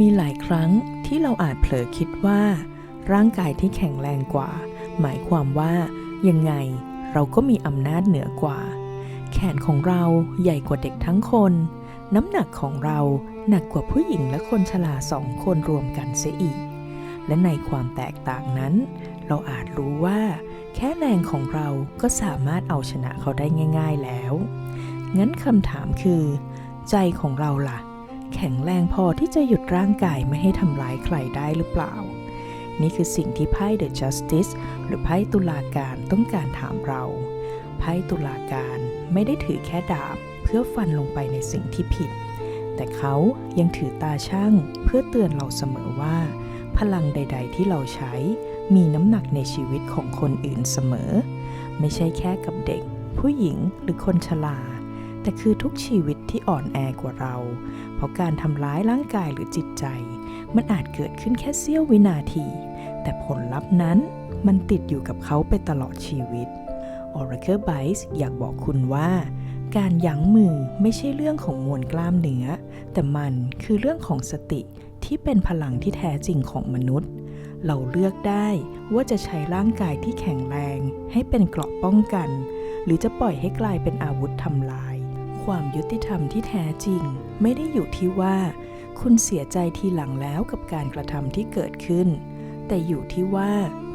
มีหลายครั้งที่เราอาจเผลอคิดว่า ร่างกายที่แข็งแรงกว่า หมายความว่ายังไงเราก็มีอำนาจเหนือกว่า แขนของเราใหญ่กว่าเด็กทั้งคน น้ำหนักของเราหนักกว่าผู้หญิงและคนชราสองคนรวมกันเสียอีก และในความแตกต่างนั้น เราอาจรู้ว่า แค่แรงของเราก็สามารถเอาชนะเขาได้ง่าย ๆแล้ว งั้นคำถามคือ ใจของเราล่ะ แข็งแรงพอที่จะหยุดร่างกายไม่ให้ทำร้ายใครได้หรือเปล่า นี่คือสิ่งที่ไพ่ The Justice หรือไพ่ตุลาการต้องการถามเรา ไพ่ตุลาการไม่ได้ถือแค่ดาบ เพื่อฟันลงไปในสิ่งที่ผิด แต่เขายังถือตาช่างเพื่อเตือนเราเสมอว่า พลังใด ๆ ที่เราใช้มีน้ำหนักในชีวิตของคนอื่นเสมอ ไม่ใช่แค่กับเด็ก ผู้หญิงหรือคนชรา แต่คือทุกชีวิตที่อ่อนแอกว่าเรา เพราะการทำร้ายร่างกายหรือจิตใจ มันอาจเกิดขึ้นแค่เสี้ยววินาที แต่ผลลัพธ์นั้นมันติดอยู่กับเขาไปตลอดชีวิต Oracle b i t e อยากบอกคุณว่า การยั้งมือไม่ใช่เรื่องของมวลกล้ามเนื้อ แต่มันคือเรื่องของสติที่เป็นพลังที่แท้จริงของมนุษย์ เราเลือกได้ว่าจะใช้ร่างกายที่แข็งแรง ให้เป็นเกราะป้องกัน หรือจะปล่อยให้กลายเป็นอาวุธทำลาย ความยุติธรรมที่แท้จริง ไม่ได้อยู่ที่ว่า คุณเสียใจทีหลังแล้วกับการกระทำที่เกิดขึ้น แต่อยู่ที่ว่า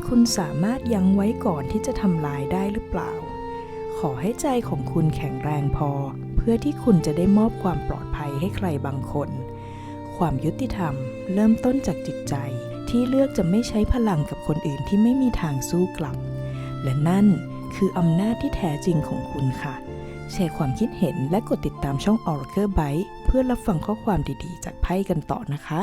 คุณสามารถยั้งไว้ก่อนที่จะทำลายได้หรือเปล่า ขอให้ใจของคุณแข็งแรงพอ เพื่อที่คุณจะได้มอบความปลอดภัยให้ใครบางคน ความยุติธรรม เริ่มต้นจากจิตใจที่เลือกจะไม่ใช้พลังกับคนอื่นที่ไม่มีทางสู้กลับ และนั่นคืออำนาจที่แท้จริงของคุณค่ะ แชร์ความคิดเห็นและกดติดตามช่อง Oracle Byte เพื่อรับฟังข้อความดีๆ จากไพ่กันต่อนะคะ